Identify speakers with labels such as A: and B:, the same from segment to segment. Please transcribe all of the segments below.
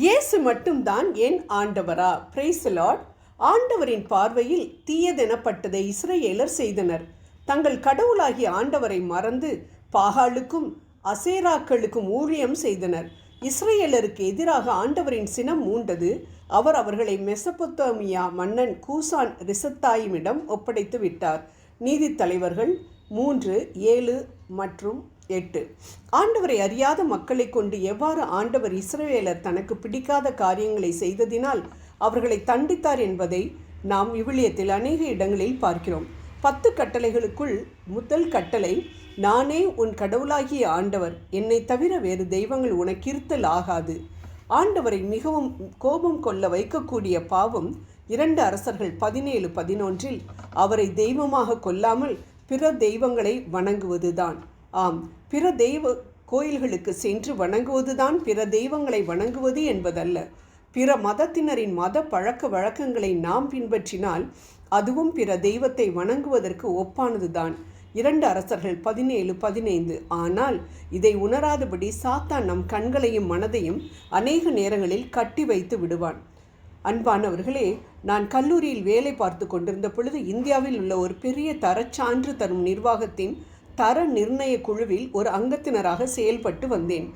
A: இயேசு மட்டும்தான் என் ஆண்டவரா. பிரைஸ் ஆண்டவரின் பார்வையில் தீயதெனப்பட்டதை இஸ்ரேலர் செய்தனர். தங்கள் கடவுளாகிய ஆண்டவரை மறந்து பாகாலுக்கும் அசேராக்களுக்கும் ஊழியம் செய்தனர். இஸ்ரேலருக்கு எதிராக ஆண்டவரின் சினம் மூண்டது அவர் அவர்களை மெசபொத்தோமியா மன்னன் கூசான் ரிசத்தாயிமிடம் ஒப்படைத்து விட்டார். நீதித்தலைவர்கள் மூன்று ஏழு மற்றும் எட்டு. ஆண்டவரை அறியாத மக்களை கொண்டு எவ்வாறு ஆண்டவர் இஸ்ரவேலர் தனக்கு பிடிக்காத காரியங்களை செய்ததினால் அவர்களை தண்டித்தார் என்பதை நாம் இவ்விழியத்தில் அநேக இடங்களில் பார்க்கிறோம். பத்து கட்டளைகளுக்குள் முதல் கட்டளை நானே உன் கடவுளாகிய ஆண்டவர் என்னை தவிர வேறு தெய்வங்கள் உனக்கு இருத்தல் ஆகாது. ஆண்டவரை மிகவும் கோபம் கொள்ள வைக்கக்கூடிய பாவம் இரண்டு அரசர்கள் பதினேழு பதினொன்றில் அவரை தெய்வமாக கொல்லாமல் பிற தெய்வங்களை வணங்குவதுதான். ஆம் பிற தெய்வ கோயில்களுக்கு சென்று வணங்குவதுதான் பிற தெய்வங்களை வணங்குவது என்பதல்ல. பிற மதத்தினரின் மத பழக்க வழக்கங்களை நாம் பின்பற்றினால் அதுவும் பிற தெய்வத்தை வணங்குவதற்கு ஒப்பானதுதான். இரண்டு அரசர்கள் பதினேழு பதினைந்து. ஆனால் இதை உணராதபடி சாத்தான் நம் கண்களையும் மனதையும் அநேக நேரங்களில் கட்டி வைத்து விடுவான். அன்பானவர்களே நான் கல்லூரியில் வேலை பார்த்து கொண்டிருந்த பொழுது இந்தியாவில் உள்ள ஒரு பெரிய தரச்சான்று தரும் நிர்வாகத்தின் தர நிர்ணய குழுவில் ஒரு அங்கத்தினராக செயல்பட்டு வந்தேன்.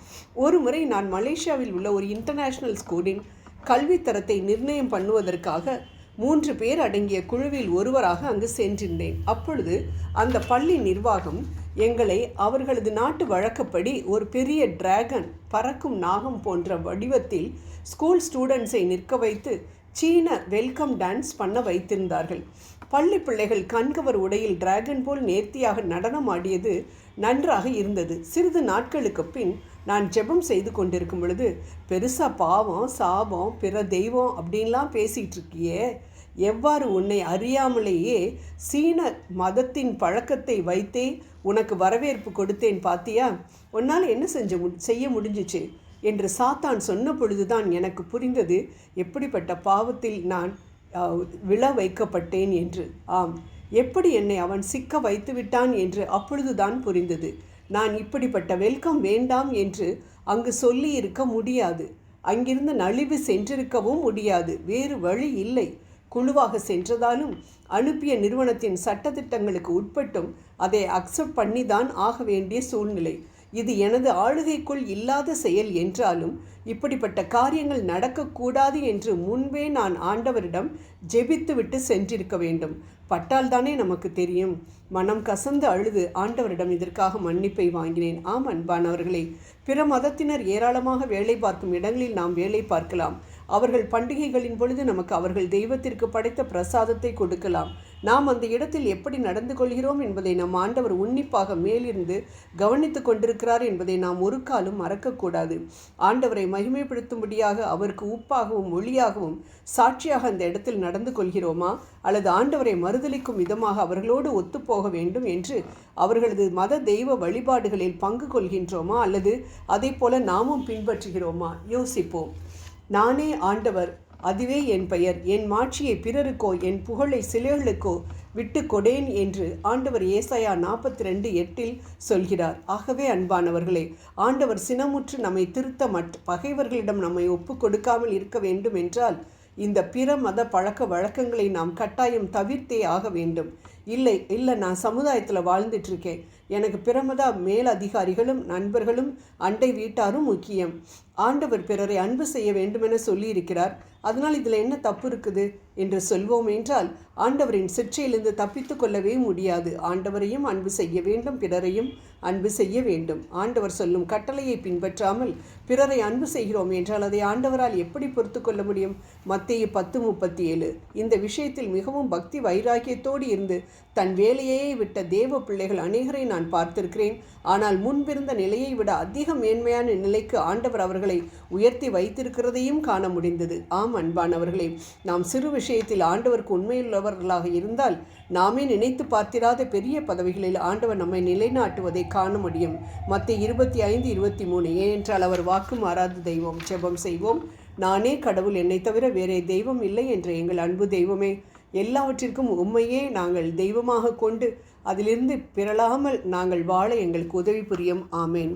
A: ஒரு முறை நான் மலேசியாவில் உள்ள ஒரு இன்டர்நேஷ்னல் ஸ்கூலின் கல்வி தரத்தை நிர்ணயம் பண்ணுவதற்காக மூன்று பேர் அடங்கிய குழுவில் ஒருவராக அங்கு சென்றிருந்தேன். அப்பொழுது அந்த பள்ளி நிர்வாகம் எங்களை அவர்களது நாட்டு வழக்கப்படி ஒரு பெரிய டிராகன் பறக்கும் நாகம் போன்ற வடிவத்தில் ஸ்கூல் ஸ்டூடெண்ட்ஸை நிற்க வைத்து சீன வெல்கம் டான்ஸ் பண்ண வைத்திருந்தார்கள். பள்ளி பிள்ளைகள் கண்கவர் உடையில் டிராகன் போல் நேர்த்தியாக நடனம் ஆடியது நன்றாக இருந்தது. சிறிது நாட்களுக்கு பின் நான் ஜெபம் செய்து கொண்டிருக்கும் பொழுது பெருசாக பாவம் சாபம் பிற தெய்வம் அப்படின்லாம் பேசிகிட்டு இருக்கியே. எவ்வாறு உன்னை அறியாமலேயே சீன மதத்தின் பழக்கத்தை வைத்தே உனக்கு வரவேற்பு கொடுத்தேன் பாத்தியா? உன்னால் என்ன செஞ்ச மு செய்ய முடிஞ்சிச்சு? என்று சாத்தான் சொன்ன பொழுதுதான் எனக்கு புரிந்தது எப்படிப்பட்ட பாவத்தில் நான் விழ வைக்கப்பட்டேன் என்று. ஆம். எப்படி என்னை அவன் சிக்க வைத்து விட்டான் என்று அப்பொழுதுதான் புரிந்தது. நான் இப்படிப்பட்ட வெல்கம் வேண்டாம் என்று அங்கு சொல்லி இருக்க முடியாது. அங்கிருந்து நலிவு சென்றிருக்கவும் முடியாது. வேறு வழி இல்லை. குழுவாக சென்றதாலும் அனுப்பிய நிறுவனத்தின் சட்டத்திட்டங்களுக்கு உட்பட்டும் அதை அக்செப்ட் பண்ணி தான் ஆக வேண்டிய சூழ்நிலை. இது எனது ஆளுகைக்குள் இல்லாத செயல் என்றாலும் இப்படிப்பட்ட காரியங்கள் நடக்கக்கூடாது என்று முன்பே நான் ஆண்டவரிடம் ஜெபித்துவிட்டு சென்றிருக்க வேண்டும். பட்டால் தானே நமக்கு தெரியும். மனம் கசந்து அழுது ஆண்டவரிடம் இதற்காக மன்னிப்பை வாங்கினேன். ஆம் அன்பானவர்களே. பிற மதத்தினர் ஏராளமாக வேலை பார்க்கும் இடங்களில் நாம் வேலை பார்க்கலாம். அவர்கள் பண்டிகைகளின் பொழுது நமக்கு அவர்கள் தெய்வத்திற்கு படைத்த பிரசாதத்தை கொடுக்கலாம். நாம் அந்த இடத்தில் எப்படி நடந்து கொள்கிறோம் என்பதை நம் ஆண்டவர் உன்னிப்பாக மேலிருந்து கவனித்து கொண்டிருக்கிறார் என்பதை நாம் ஒரு காலம் மறக்கக்கூடாது. ஆண்டவரை மகிமைப்படுத்தும்படியாக அவருக்கு உப்பாகவும் ஒளியாகவும் சாட்சியாக அந்த இடத்தில் நடந்து கொள்கிறோமா? அல்லது ஆண்டவரை மறுதளிக்கும் விதமாக அவர்களோடு ஒத்துப்போக வேண்டும் என்று அவர்களது மத தெய்வ வழிபாடுகளில் பங்கு கொள்கின்றோமா? அல்லது அதை போல நாமும் பின்பற்றுகிறோமா? யோசிப்போம். நானே ஆண்டவர் அதுவே என் பெயர். என் மாட்சியை பிறருக்கோ என் புகழை சிலைகளுக்கோ விட்டு கொடேன் என்று ஆண்டவர் ஏசாயா நாற்பத்தி ரெண்டு எட்டில் சொல்கிறார். ஆகவே அன்பானவர்களே ஆண்டவர் சினமுற்று நம்மை திருத்த மற்ற பகைவர்களிடம் நம்மை ஒப்பு கொடுக்காமல் இருக்க வேண்டும் என்றால் இந்த பிற மத பழக்க வழக்கங்களை நாம் கட்டாயம் தவிர்த்தே ஆக வேண்டும். இல்லை இல்லை நான் சமுதாயத்தில் வாழ்ந்துட்டுருக்கேன் எனக்கு பிரமதா மேல் அதிகாரிகளும் நண்பர்களும் அண்டை வீட்டாரும் முக்கியம். ஆண்டவர் பிறரை அன்பு செய்ய வேண்டுமென சொல்லியிருக்கிறார். அதனால் இதில் என்ன தப்பு இருக்குது என்று சொல்வோம் என்றால் ஆண்டவரின் சிற்றையிலிருந்து தப்பித்து கொள்ளவே முடியாது. ஆண்டவரையும் அன்பு செய்ய வேண்டும் பிறரையும் அன்பு செய்ய வேண்டும். ஆண்டவர் சொல்லும் கட்டளையை பின்பற்றாமல் பிறரை அன்பு செய்கிறோம் என்றால் அதை ஆண்டவரால் எப்படி பொறுத்து கொள்ள முடியும்? மத்திய பத்து முப்பத்தி ஏழு இந்த விஷயத்தில் மிகவும் பக்தி வைராக்கியத்தோடு இருந்து தன் வேலையே விட்ட தேவ பிள்ளைகள் அநேகரை நான் பார்த்திருக்கிறேன். ஆனால் முன்பிருந்த நிலையை விட அதிக மேன்மையான நிலைக்கு ஆண்டவர் அவர்களை உயர்த்தி வைத்திருக்கிறதையும் காண முடிந்தது. ஆம் அன்பானவர்களே நாம் சிறு விஷயத்தில் ஆண்டவருக்கு உண்மையுள்ளவர்களாக இருந்தால் நாமே நினைத்து பார்த்திராத பெரிய பதவிகளில் ஆண்டவர் நம்மை நிலைநாட்டுவதை காண முடியும். மற்ற இருபத்தி ஐந்து இருபத்தி மூணு ஏனென்றால் அவர் வாக்கு மாறாத தெய்வம் ஜெபம் செய்வோம். நானே கடவுள் என்னை தவிர வேறே தெய்வம் இல்லை என்ற எங்கள் அன்பு தெய்வமே எல்லாவற்றிற்கும் உண்மையே நாங்கள் தெய்வமாக கொண்டு அதிலிருந்து பிறளாமல் நாங்கள் வாழ எங்களுக்கு உதவி புரியும். ஆமேன்.